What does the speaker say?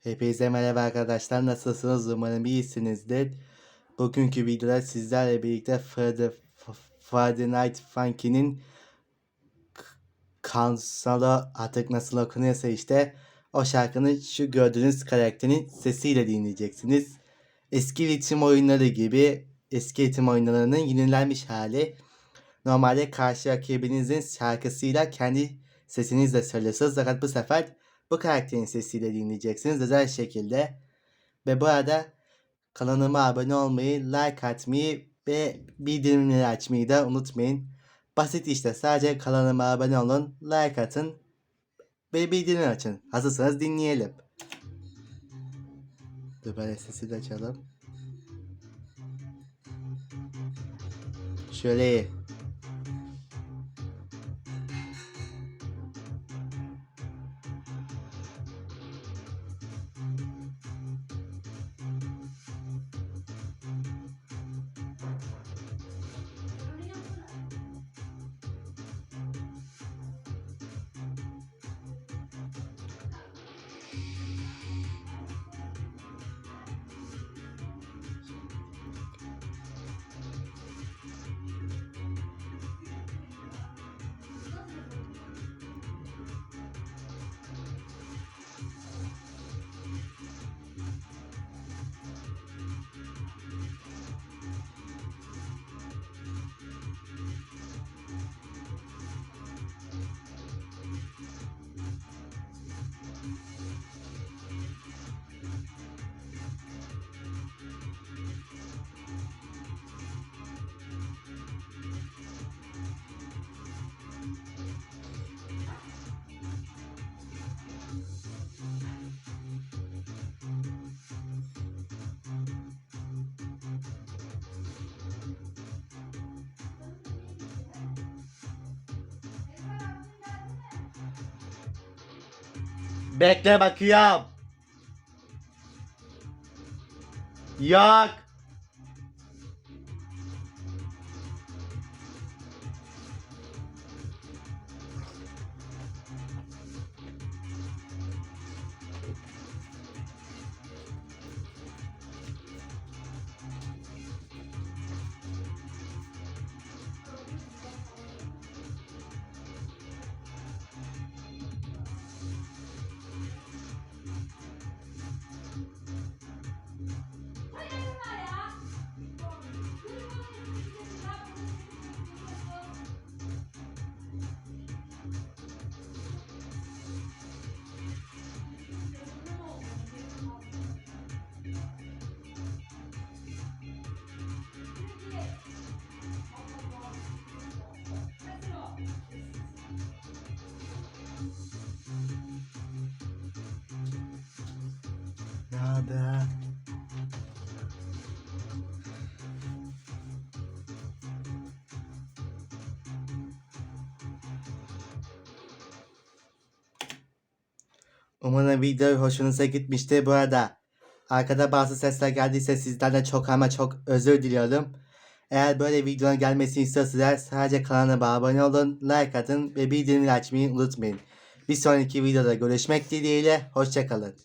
Hepinize merhaba arkadaşlar. Nasılsınız? Umarım iyisinizdir. Bugünkü videoda sizlerle birlikte Friday, Friday Night Funky'nin k- kanalı artık nasıl okunuyorsa işte o şarkının şu gördüğünüz karakterin sesiyle dinleyeceksiniz. Eski ritim oyunları gibi eski ritim oyunlarının yenilenmiş hali. Normalde karşı rakibinizin şarkısıyla kendi sesinizle söylüyorsunuz. Fakat bu sefer bu karakterin sesiyle dinleyeceksiniz özel şekilde. Ve bu arada kanalıma abone olmayı, like atmayı ve bildirimleri açmayı da unutmayın. Basit işte sadece kanalıma abone olun, like atın ve bildirim açın. Hazırsanız dinleyelim. Dur böyle sesi de açalım. Şöyle iyi. Bekle bakıyorum. Yok. Umarım video hoşunuza gitmiştir. Bu arada arkada bazı sesler geldiyse sizden de çok ama çok özür diliyorum. Eğer böyle videonun gelmesini istiyorsanız sadece kanalıma abone olun, like atın ve bildirimleri açmayı unutmayın. Bir sonraki videoda görüşmek dileğiyle. Hoşçakalın.